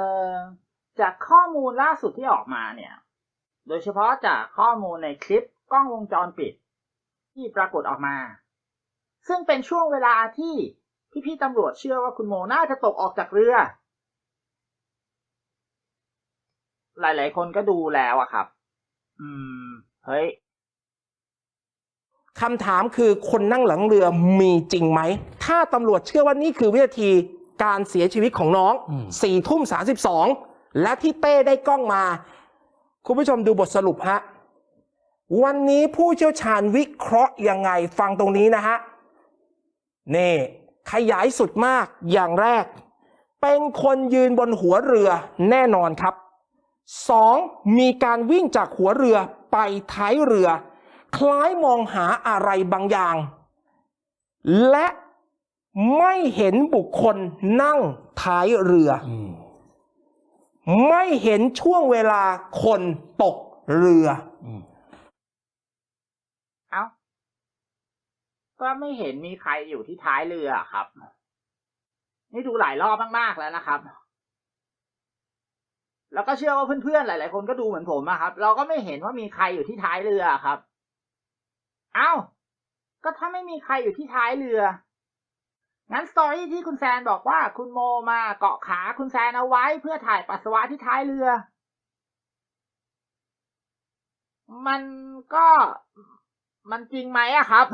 เออจากข้อมูลล่าสุดที่ออกมาเนี่ย โดยเฉพาะจากข้อมูลในคลิปกล้องวงจรปิด ที่ปรากฏออกมา ซึ่งเป็นช่วงเวลาที่พี่ๆตำรวจเชื่อว่าคุณโมน่าจะตกออกจากเรือ หลาย ๆ คนก็ดูแล้วอะครับ อืม เฮ้ยคำถามคือคนนั่งหลังเรือมีจริงไหม ถ้าตำรวจเชื่อว่านี่คือวินาที การเสียชีวิตของน้องอืมสี่ทุ่มสาสิบสองและที่เต้ได้กล้องมา คุณผู้ชมดูบทสรุปฮะ วันนี้ผู้เชี่ยวชาญวิเคราะห์ยังไงฟังตรงนี้นะฮะ นี่ ขยายสุดมากอย่างแรก เป็นคนยืนบนหัวเรือแน่นอนครับสองมีการวิ่งจากหัวเรือไปท้ายเรือ คล้ายมองหาอะไรบางอย่าง และ ไม่เห็นบุคคลนั่งท้ายเรืออืมไม่เห็นช่วงเวลาคนตกเรืออืมเอ้าก็ไม่เห็นมีใครอยู่ที่ท้ายเรืออะครับ นี่ดูหลายรอบมากๆแล้วนะครับ แล้วก็เชื่อว่าเพื่อนๆหลาย ๆ คนก็ดูเหมือนผมอะครับ เราก็ไม่เห็นว่ามีใครอยู่ที่ท้ายเรืออะครับ เอ้า ก็ถ้าไม่มีใครอยู่ที่ท้ายเรือ งั้นสตอรี่ที่คุณแซนบอกว่าคุณโมมาเกาะขาคุณแซนเอาไว้เพื่อถ่ายปัสสาวะที่ท้ายเรือ มันก็มันจริงไหมอะครับ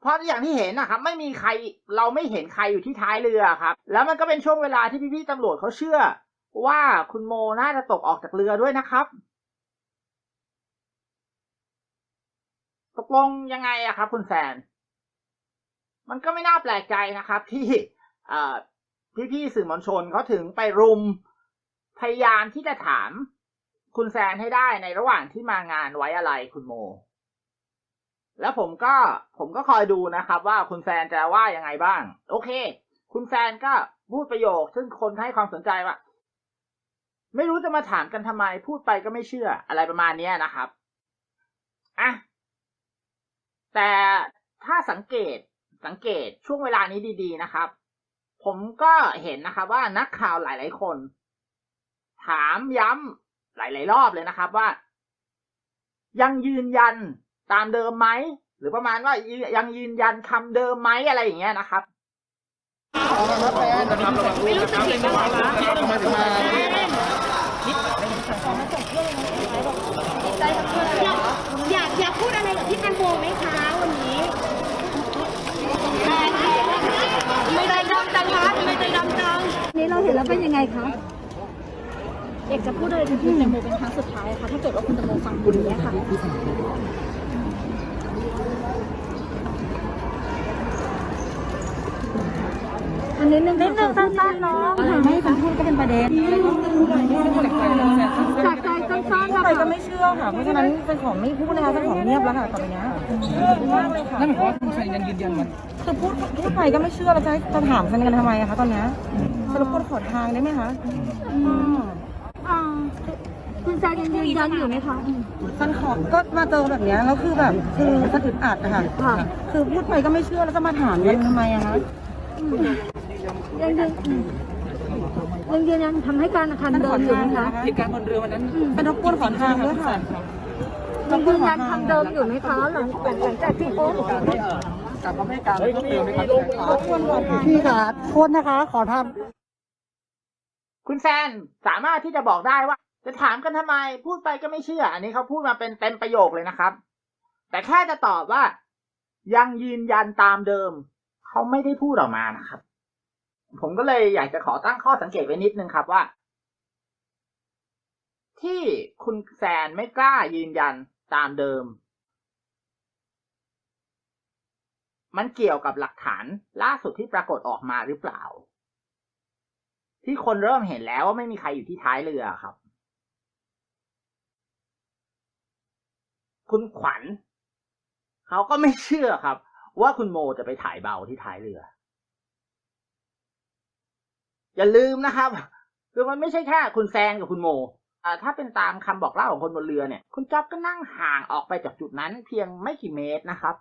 เพราะอย่างที่เห็นนะครับ ไม่มีใครเราไม่เห็นใครอยู่ที่ท้ายเรือครับ แล้วมันก็เป็นช่วงเวลาที่พี่ๆตำรวจเขาเชื่อ ว่าคุณโมน่าจะตกออกจากเรือด้วยนะครับตกลงยังไงอะครับ คุณแซน มันก็ไม่น่าแปลกใจนะครับ ที่เอ่พี่ๆสื่อมวลชนเขาถึงไปรุมพยายามที่จะถามคุณแซนให้ได้ในระหว่างที่มางานไว้อะไรคุณโม แล้วผมก็ผมก็คอยดูนะครับ ว่าคุณแซนจะว่ายังไงบ้าง โอเค คุณแซนก็พูดประโยค ซึ่งคนให้ความสนใจว่าไม่รู้จะมาถามกันทำไม พูดไปก็ไม่เชื่อ อะไรประมาณเนี้ยนะครับอะแต่ถ้าสังเกต สังเกตช่วงเวลานี้ดีๆนะครับ ผมก็เห็นนะครับว่านักข่าวหลาย ๆ คน ถามย้ำหลาย ๆ รอบเลยนะครับว่า ยังยืนยันตามเดิมไหมหรือประมาณว่ายังยืนยันคำเดิมไหมอะไรอย่างเงี้ยนะครับอยากอยากพูดอะไรกับพี่แตงโมไหมคะวันนี้ ไม่ได้ดำจังคะไม่ได้ดำจังนี้เราเห็นแล้วเป็นยังไงคะอยากจะพูดอะไรถึงคุณแตงโมเป็นครั้งสุดท้ายค่ะถ้าเกิดว่าคุณแตงโมฟังคุณเนี้ยค่ะอันนี้นึงนิดนึงสั้นๆเนาะไม่ฟังพูดก็เป็นประเด็นจาก รคะก็ไม่เชื่อค่ะ เพราะฉะนั้นเป็นของไม่พูดนะคะเป็นของเงียบแล้วค่ะต่อไปเนี้ยมากเลยค่ะนั่นหมายความว่าคุณชัยยังยืนยันมันคือพูดพูดไปก็ไม่เชื่อเราจะให้จะถามกันกันทำไมอะคะตอนเนี้ยสรุปคนขอทางได้ไหมคะอ่าคุณแซนยังยืนยันอยู่ไหมคะสันขอก็มาเจอแบบเนี้ยแล้วคือแบบคือสันอึดอัดอะค่ะค่ะคือพูดไปก็ไม่เชื่อแล้วจะมาถามกันทำไมอะคะยังยืนอืม ยังยืนยันทำให้การอาคารเดิมอยู่ไหมคะเหตุการณ์บนเรือวันนั้นเป็นรบกวนขอทางด้วยค่ะยังยืนยันทำเดิมอยู่ไหมคะหลังหลังจากที่โพสต์รบกวนขอทางพี่ค่ะโทษนะคะ ขอทางคุณแซนสามารถที่จะบอกได้ว่า จะถามกันทำไม พูดไปก็ไม่เชื่อ อันนี้เขาพูดมาเป็นเต็มประโยคเลยนะครับ แต่แค่จะตอบว่า ยังยืนยันตามเดิม เขาไม่ได้พูดออกมานะครับ ผมก็เลยอยากจะขอตั้งข้อสังเกตไว้นิดนึงครับว่า ที่คุณแซนไม่กล้ายืนยันตามเดิม มันเกี่ยวกับหลักฐานล่าสุดที่ปรากฏออกมาหรือเปล่า ที่คนเริ่มเห็นแล้วว่าไม่มีใครอยู่ที่ท้ายเรือครับ คุณขวัญเขาก็ไม่เชื่อครับ ว่าคุณโมจะไปถ่ายเบาที่ท้ายเรือ อย่าลืมนะครับ คือมันไม่ใช่แค่คุณแซนกับคุณโมอ่าถ้าเป็นตามคำบอกเล่าของคนบนเรือเนี่ย คุณจ๊อบก็นั่งห่างออกไปจากจุดนั้น เพียงไม่กี่เมตรนะครับ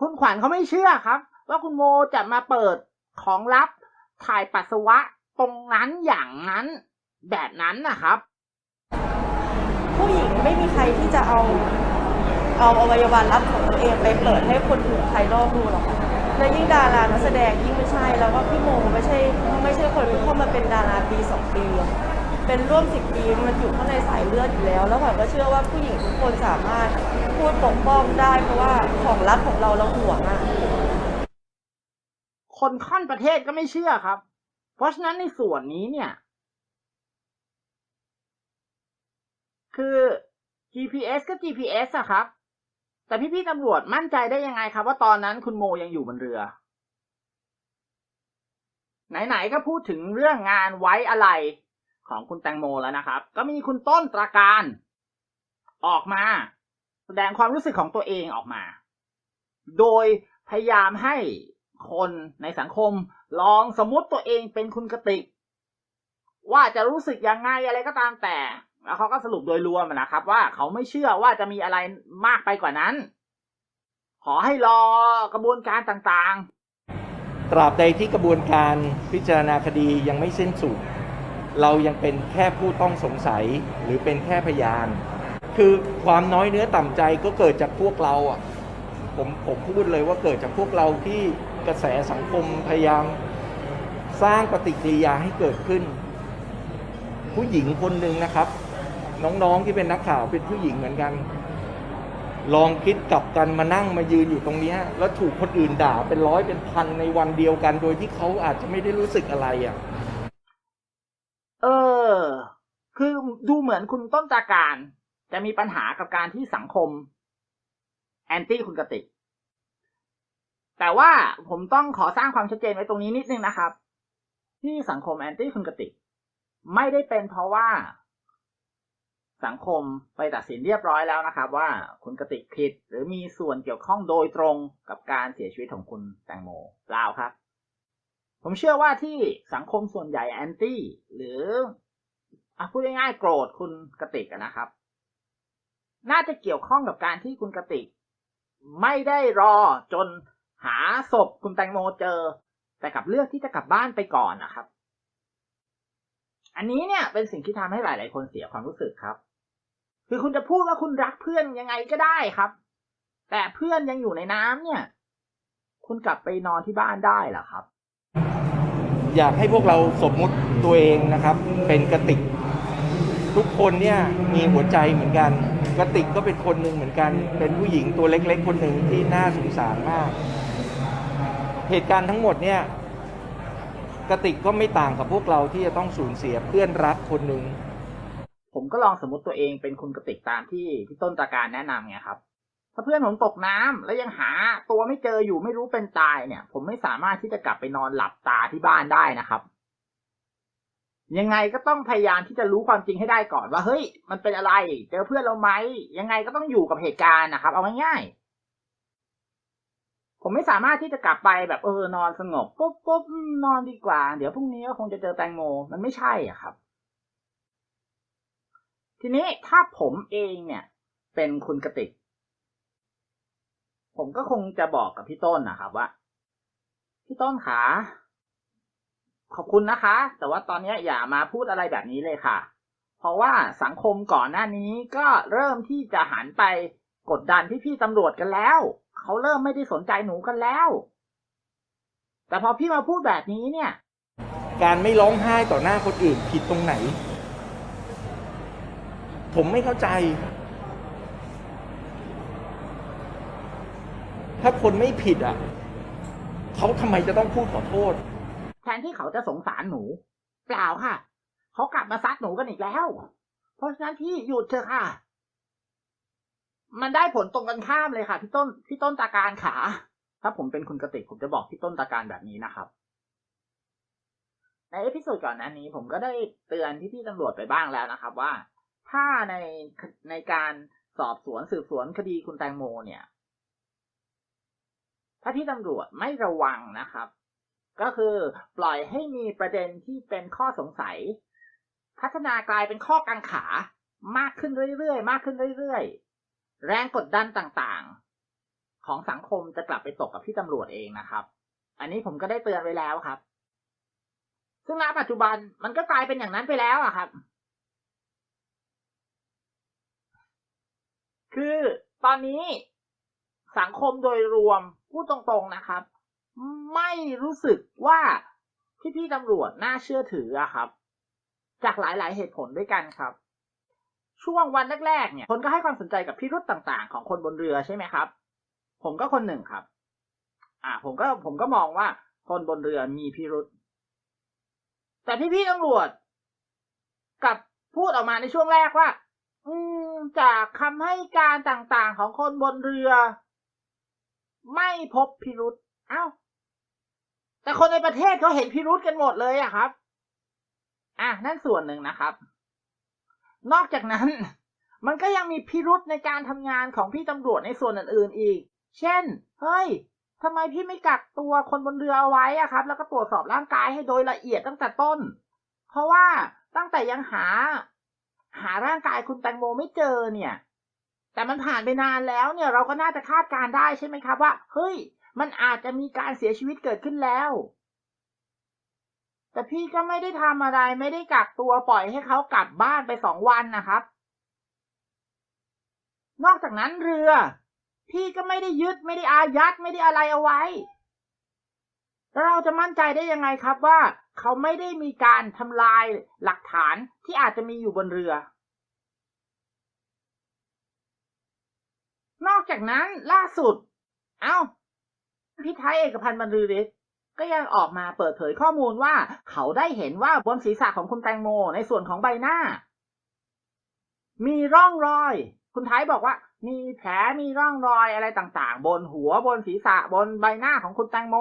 คุณขวัญเขาไม่เชื่อครับ ว่าคุณโมจะมาเปิดของลับถ่ายปัสสาวะตรงนั้นอย่างนั้นแบบนั้นนะครับ ผู้หญิงไม่มีใครที่จะเอา เอาอวัยวะรับของตัวเองไปเปิดให้คนอื่นภายนอกดูหรอกค่ะ และยิ่งดารานักแสดงยิ่งไม่ใช่ แล้วก็พี่โมไม่ใช่ไม่ใช่คนที่เข้ามาเป็นดาราปีสองปีอะเป็นร่วมสิบปีมันอยู่ข้างในสายเลือดอยู่แล้ว แล้วขวัญก็เชื่อว่าผู้หญิงทุกคนสามารถพูดปกป้องได้เพราะว่าของรักของเราเราห่วงอะคนค่อนประเทศก็ไม่เชื่อครับ เพราะฉะนั้นในส่วนนี้เนี่ย คือ GPS ก็ GPS อะครับ แต่พี่ๆตำรวจมั่นใจได้ยังไงครับ ว่าตอนนั้นคุณโมยังอยู่บนเรือ ไหนๆก็พูดถึงเรื่องงานไว้อะไรของคุณแตงโมแล้วนะครับ ก็มีคุณต้นตราการ ออกมา แสดงความรู้สึกของตัวเองออกมา โดยพยายามให้คนในสังคมลองสมมติตัวเองเป็นคุณกติก ว่าจะรู้สึกยังไงอะไรก็ตามแต่ แล้วเขาก็สรุปโดยรวมนะครับ ว่าเขาไม่เชื่อว่าจะมีอะไรมากไปกว่านั้น ขอให้รอกระบวนการต่างๆ ตราบใดที่กระบวนการพิจารณาคดียังไม่สิ้นสุด เรายังเป็นแค่ผู้ต้องสงสัยหรือเป็นแค่พยาน คือความน้อยเนื้อต่ำใจก็เกิดจากพวกเราอะผมผมพูดเลยว่าเกิดจากพวกเราที่กระแสสังคมพยายามสร้างปฏิกิริยาให้เกิดขึ้น ผู้หญิงคนหนึ่งนะครับ น้องๆที่เป็นนักข่าวเป็นผู้หญิงเหมือนกัน ลองคิดกลับกันมานั่งมายืนอยู่ตรงนี้แล้วถูกคนอื่นด่าเป็นร้อยเป็นพันในวันเดียวกัน โดยที่เขาอาจจะไม่ได้รู้สึกอะไรอะ เออ คือดูเหมือนคุณต้นจาการ จะมีปัญหากับการที่สังคม แอนตี้คุณกติกแต่ว่าผมต้องขอสร้างความชัดเจนไว้ตรงนี้นิดนึงนะครับ ที่สังคมแอนตี้คุณกติกไม่ได้เป็นเพราะว่า สังคมไปตัดสินเรียบร้อยแล้วนะครับ ว่าคุณกติกผิดหรือมีส่วนเกี่ยวข้องโดยตรงกับการเสียชีวิตของคุณแตงโมเปล่าครับ ผมเชื่อว่าที่สังคมส่วนใหญ่แอนตี้หรืออะพูดง่ายๆโกรธคุณกติกนะครับ น่าจะเกี่ยวข้องกับการที่คุณกติก ไม่ได้รอจนหาศพคุณแตงโมเจอ แต่กับเลือกที่จะกลับบ้านไปก่อนนะครับ อันนี้เนี่ยเป็นสิ่งที่ทำให้หลาย ๆ คนเสียความรู้สึกครับ คือคุณจะพูดว่าคุณรักเพื่อนยังไงก็ได้ครับ แต่เพื่อนยังอยู่ในน้ำเนี่ย คุณกลับไปนอนที่บ้านได้เหรอครับ อยากให้พวกเราสมมุติตัวเองนะครับ เป็นกระติก ทุกคนเนี่ยมีหัวใจเหมือนกันกระติกก็เป็นคนหนึ่งเหมือนกัน เป็นผู้หญิงตัวเล็ก ๆ คนหนึ่งที่น่าสงสารมาก เหตุการณ์ทั้งหมดเนี่ยกระติกก็ไม่ต่างกับพวกเราที่จะต้องสูญเสียเพื่อนรักคนหนึ่ง ผมก็ลองสมมติตัวเองเป็นคุณกติกตามที่พี่ต้นตาการแนะนำไงครับ ถ้าเพื่อนผมตกน้ำแล้วยังหาตัวไม่เจออยู่ไม่รู้เป็นตายเนี่ย ผมไม่สามารถที่จะกลับไปนอนหลับตาที่บ้านได้นะครับ ยังไงก็ต้องพยายามที่จะรู้ความจริงให้ได้ก่อนว่าเฮ้ย มันเป็นอะไร เจอเพื่อนเราไหมยังไงก็ต้องอยู่กับเหตุการณ์นะครับ เอาง่ายๆผมไม่สามารถที่จะกลับไปแบบเออนอนสงบปุ๊บปุ๊บนอนดีกว่า เดี๋ยวพรุ่งนี้ก็คงจะเจอแตงโมมันไม่ใช่อะครับ ทีนี้ถ้าผมเองเนี่ย เป็นคุณกติก ผมก็คงจะบอกกับพี่ต้นนะครับว่า พี่ต้นขาขอบคุณนะคะ แต่ว่าตอนนี้อย่ามาพูดอะไรแบบนี้เลยค่ะ เพราะว่าสังคมก่อนหน้านี้ก็เริ่มที่จะหันไปกดดันพี่ๆตำรวจกันแล้ว เขาเริ่มไม่ได้สนใจหนูกันแล้ว แต่พอพี่มาพูดแบบนี้เนี่ย การไม่ร้องไห้ต่อหน้าคนอื่นผิดตรงไหน ผมไม่เข้าใจ ถ้าคนไม่ผิดอะ เขาทำไมจะต้องพูดขอโทษ แทนที่เขาจะสงสารหนู เปล่าค่ะ เขากลับมาซัดหนูกันอีกแล้ว เพราะฉะนั้นพี่หยุดเถอะค่ะ มันได้ผลตรงกันข้ามเลยค่ะ พี่ต้นพี่ต้นตาการขา ถ้าผมเป็นคุณกติกผมจะบอกพี่ต้นตาการแบบนี้นะครับในเอพิโซดก่อนหน้านี้ผมก็ได้เตือนพี่พี่ตำรวจไปบ้างแล้วนะครับว่า ถ้าในในการสอบสวนสืบสวนคดีคุณแตงโมเนี่ย ถ้าพี่ตำรวจไม่ระวังนะครับ ก็คือปล่อยให้มีประเด็นที่เป็นข้อสงสัย พัฒนากลายเป็นข้อกังขามากขึ้นเรื่อยๆ มากขึ้นเรื่อยๆ แรงกดดันต่างๆ ของสังคมจะกลับไปตกกับพี่ตำรวจเองนะครับ อันนี้ผมก็ได้เตือนไว้แล้วครับ ซึ่งซึ่งณปัจจุบันมันก็กลายเป็นอย่างนั้นไปแล้วอะครับ คือตอนนี้สังคมโดยรวมพูดตรงๆนะครับ ไม่รู้สึกว่าพี่ๆตำรวจน่าเชื่อถืออะครับ จากหลายๆเหตุผลด้วยกันครับ ช่วงวันแรกๆเนี่ยคนก็ให้ความสนใจกับพิรุษต่างๆ ของคนบนเรือใช่ไหมครับ ผมก็คนหนึ่งครับ อ่า ผมก็ผมก็มองว่าคนบนเรือมีพิรุษแต่พี่ๆตำรวจกับพูดออกมาในช่วงแรกว่า อืมจากคำให้การต่างๆของคนบนเรือ ไม่พบพิรุษเอ้า แต่คนในประเทศเขาเห็นพิรุษกันหมดเลยอะครับ อะนั่นส่วนหนึ่งนะครับ นอกจากนั้น มันก็ยังมีพิรุษในการทำงานของพี่ตำรวจในส่วนอื่นๆอีก เช่น เฮ้ยทำไมพี่ไม่กักตัวคนบนเรือเอาไว้อะครับ แล้วก็ตรวจสอบร่างกายให้โดยละเอียดตั้งแต่ต้น เพราะว่าตั้งแต่ยังหา หาร่างกายคุณแตงโมไม่เจอเนี่ย แต่มันผ่านไปนานแล้วเนี่ยเราก็น่าจะคาดการได้ใช่ไหมครับว่าเฮ้ย มันอาจจะมีการเสียชีวิตเกิดขึ้นแล้ว แต่พี่ก็ไม่ได้ทำอะไรไม่ได้กักตัวปล่อยให้เขากลับบ้านไปสองวันนะครับ นอกจากนั้นเรือ พี่ก็ไม่ได้ยึดไม่ได้อายัดไม่ได้อะไรเอาไว้แล้วเราจะมั่นใจได้ยังไงครับว่า เขาไม่ได้มีการทำลายหลักฐานที่อาจจะมีอยู่บนเรือ นอกจากนั้นล่าสุด เอ้าพี่ไทยเอกพันธ์บรรลือฤทธิ์ก็ยังออกมาเปิดเผยข้อมูลว่าเขาได้เห็นว่าบนศีรษะของคุณแตงโมในส่วนของใบหน้า มีร่องรอย คุณไทยบอกว่า มีแผลมีร่องรอยอะไรต่างๆ บนหัวบนศีรษะบนใบหน้าของคุณแตงโม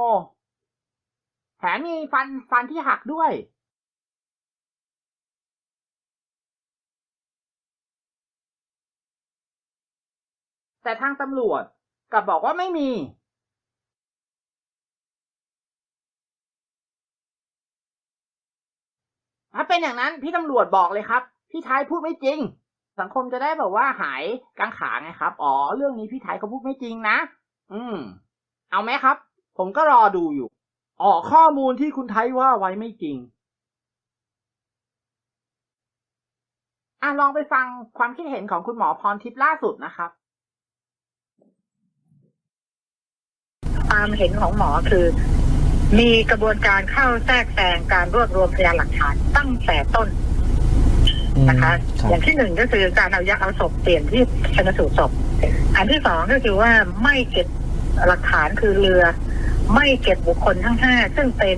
แถมมีฟันฟันที่หักด้วยแต่ทางตำรวจกลับบอกว่าไม่มี ถ้าเป็นอย่างนั้นพี่ตำรวจบอกเลยครับ พี่ไทยพูดไม่จริง สังคมจะได้แบบว่าหายกังขาไงครับ อ๋อ เรื่องนี้พี่ไทยเขาพูดไม่จริงนะ อืม เอาไหมครับ ผมก็รอดูอยู่ อ๋อข้อมูลที่คุณไทยว่าไว้ไม่จริง อะลองไปฟังความคิดเห็นของคุณหมอพรทิพย์ล่าสุดนะครับ ความเห็นของหมอคือ มีกระบวนการเข้าแทรกแซงการรวบรวมพยานหลักฐานตั้งแต่ต้นนะคะ อย่างที่หนึ่งก็คือการเอายักษ์เอาศพเปลี่ยนที่ชนสูตรศพ อันที่สองก็คือว่าไม่เก็บหลักฐานคือเรือ ไม่เก็บบุคคลทั้งห้าซึ่งเป็น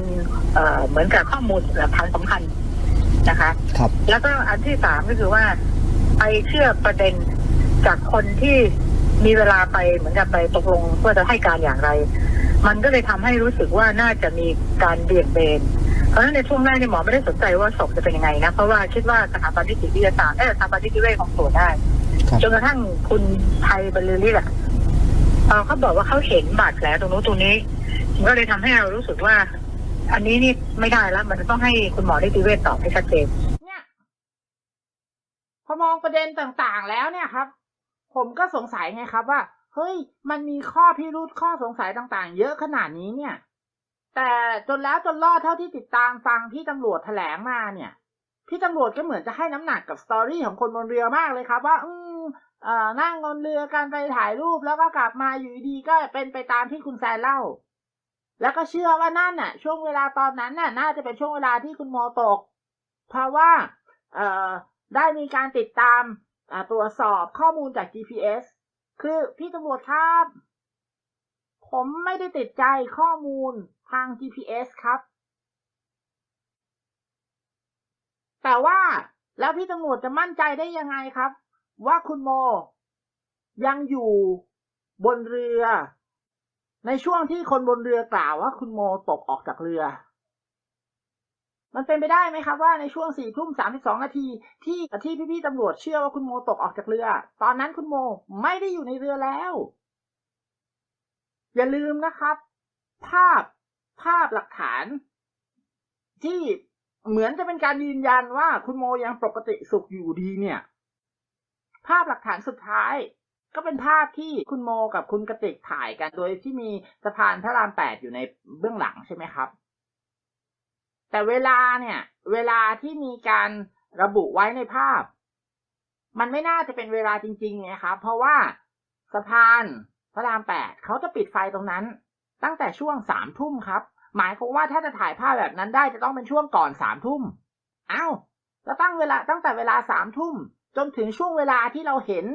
เอ่อเหมือนกับข้อมูลหลักฐานสำคัญนะคะครับแล้วก็อันที่สามก็คือว่าไปเชื่อประเด็นจากคนที่มีเวลาไปเหมือนกับไปตกลงเพื่อจะให้การอย่างไร มันก็เลยทำให้รู้สึกว่าน่าจะมีการเบี่ยงเบน เพราะฉะนั้นในช่วงแรกเนี่ยหมอไม่ได้สนใจว่าศพจะเป็นยังไงนะ เพราะว่าคิดว่าสถาบันนิติวิทยาศาสตร์และสถาบันนิติเวชของตรวจได้ครับจนกระทั่งคุณไทยบรรลือฤทธิ์ อเขาบอกว่าเขาเห็นบาดแผลตรงนู้นตรงนี้มันก็เลยทำให้เรารู้สึกว่า อันนี้นี่ไม่ได้แล้ว มันต้องให้คุณหมอนิติเวชตอบให้ชัดเจนเนี่ยพอมองประเด็นต่างๆแล้วเนี่ยครับ ผมก็สงสัยไงครับว่าเฮ้ย มันมีข้อพิรุษข้อสงสัยต่างๆ เยอะขนาดนี้เนี่ย แต่จนแล้วจนรอดเท่าที่ติดตามฟังพี่ตำรวจแถลงมาเนี่ย พี่ตำรวจก็เหมือนจะให้น้ำหนักกับสตอรี่ของคนบนเรือมากเลยครับ ว่า อืม นั่งบนเรือกันไปถ่ายรูปแล้วก็กลับมาอยู่ดีก็เป็นไปตามที่คุณแซนเล่า แล้วก็เชื่อว่านั่นน่ะ ช่วงเวลาตอนนั้นน่ะ น่าจะเป็นช่วงเวลาที่คุณโมตก เพราะว่าเออได้มีการติดตามตรวจสอบข้อมูลจาก GPS คือพี่ตำรวจครับ ผมไม่ได้ติดใจข้อมูลทาง GPS ครับ แต่ว่าแล้วพี่ตำรวจจะมั่นใจได้ยังไงครับ ว่าคุณโม ยังอยู่บนเรือ ในช่วงที่คนบนเรือกล่าวว่าคุณโมตกออกจากเรือ มันเป็นไปได้ไหมครับว่าในช่วงสี่ทุ่มสามสิบสองนาทีที่ที่พี่ๆตำรวจเชื่อว่าคุณโมตกออกจากเรือ ตอนนั้นคุณโมไม่ได้อยู่ในเรือแล้ว อย่าลืมนะครับ ภาพภาพหลักฐาน ที่เหมือนจะเป็นการยืนยันว่าคุณโมยังปกติสุขอยู่ดีเนี่ย ภาพหลักฐานสุดท้าย ก็เป็นภาพที่คุณโมกับคุณกติกถ่ายกัน โดยที่มีสะพานพระรามแปดอยู่ในเบื้องหลังใช่ไหมครับ แต่เวลาเนี่ย เวลาที่มีการระบุไว้ในภาพ มันไม่น่าจะเป็นเวลาจริงๆไงครับเพราะว่าสะพานพระรามแปดเขาจะปิดไฟตรงนั้น ตั้งแต่ช่วงสามทุ่มครับ หมายความว่าถ้าจะถ่ายภาพแบบนั้นได้จะต้องเป็นช่วงก่อนสามทุ่มอ้าวแล้วตั้งเวลาตั้งแต่เวลาสามทุ่ม จนถึงช่วงเวลาที่เราเห็น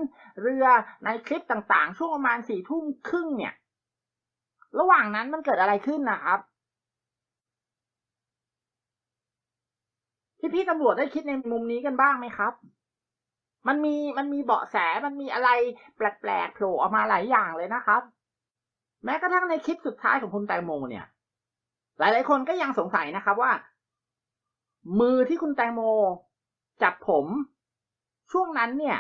เรือในคลิปต่างๆ ช่วงประมาณสี่ทุ่มครึ่งเนี่ย ระหว่างนั้นมันเกิดอะไรขึ้นนะครับพี่พี่ๆตำรวจได้คิดในมุมนี้กันบ้างไหมครับ มันมีมันมีเบาะแสมันมีอะไรแปลกๆโผล่ออกมาหลายอย่างเลยนะครับ แม้กระทั่งในคลิปสุดท้ายของคุณแตงโมเนี่ย หลายๆคนก็ยังสงสัยนะครับว่า มือที่คุณแตงโม จับผม ช่วงนั้นเนี่ย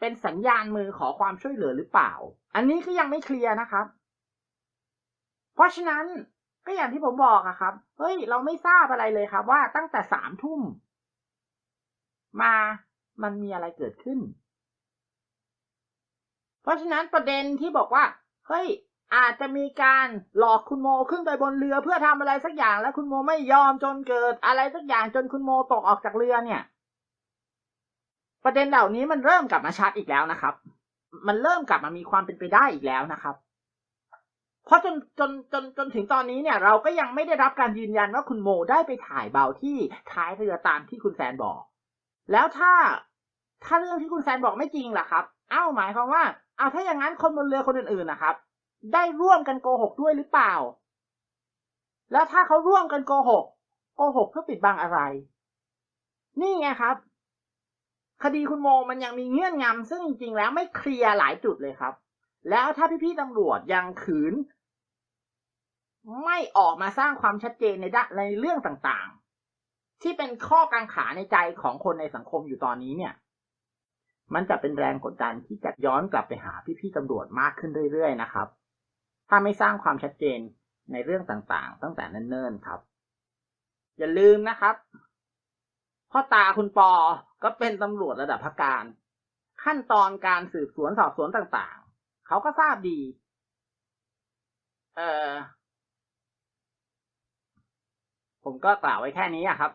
เป็นสัญญาณมือขอความช่วยเหลือหรือเปล่า อันนี้ก็ยังไม่เคลียร์นะครับ เพราะฉะนั้นก็อย่างที่ผมบอกอะครับ เฮ้ย เราไม่ทราบอะไรเลยครับ ว่าตั้งแต่สามทุ่ม มามันมีอะไรเกิดขึ้น เพราะฉะนั้นประเด็นที่บอกว่า เฮ้ย อาจจะมีการหลอกคุณโมขึ้นไปบนเรือเพื่อทำอะไรสักอย่างแล้วคุณโมไม่ยอมจนเกิดอะไรสักอย่างจนคุณโมตกออกจากเรือเนี่ย ประเด็นเหล่านี้มันเริ่มกลับมาชัดอีกแล้วนะครับ มันเริ่มกลับมามีความเป็นไปได้อีกแล้วนะครับ เพราะจนจนจนจนถึงตอนนี้เนี่ย เราก็ยังไม่ได้รับการยืนยันว่าคุณโมได้ไปถ่ายเบาที่ท้ายเรือตามที่คุณแซนบอก แล้วถ้าถ้าเรื่องที่คุณแซนบอกไม่จริงล่ะครับ เอ้าหมายความว่า เอาถ้าอย่างนั้นคนบนเรือคนอื่นๆนะครับ ได้ร่วมกันโกหกด้วยหรือเปล่า แล้วถ้าเขาร่วมกันโกหกโกหกเพื่อปิดบังอะไร นี่ไงครับ คดีคุณโมมันยังมีเงื่อนงำซึ่งจริงๆแล้วไม่เคลียร์หลายจุดเลยครับ แล้วถ้าพี่ๆตำรวจยังขืน ไม่ออกมาสร้างความชัดเจนในด้านในเรื่องต่างๆ ที่เป็นข้อกังขาในใจของคนในสังคมอยู่ตอนนี้เนี่ย มันจะเป็นแรงกดดันที่จะย้อนกลับไปหาพี่ๆตำรวจมากขึ้นเรื่อยๆนะครับ ถ้าไม่สร้างความชัดเจนในเรื่องต่างๆ ตั้งแต่เนิ่นๆครับ อย่าลืมนะครับพ่อตาคุณปอก็เป็นตำรวจระดับพักการ ขั้นตอนการสืบสวนสอบสวนต่างๆ เขาก็ทราบดี เออผมก็กล่าวไว้แค่นี้อะครับ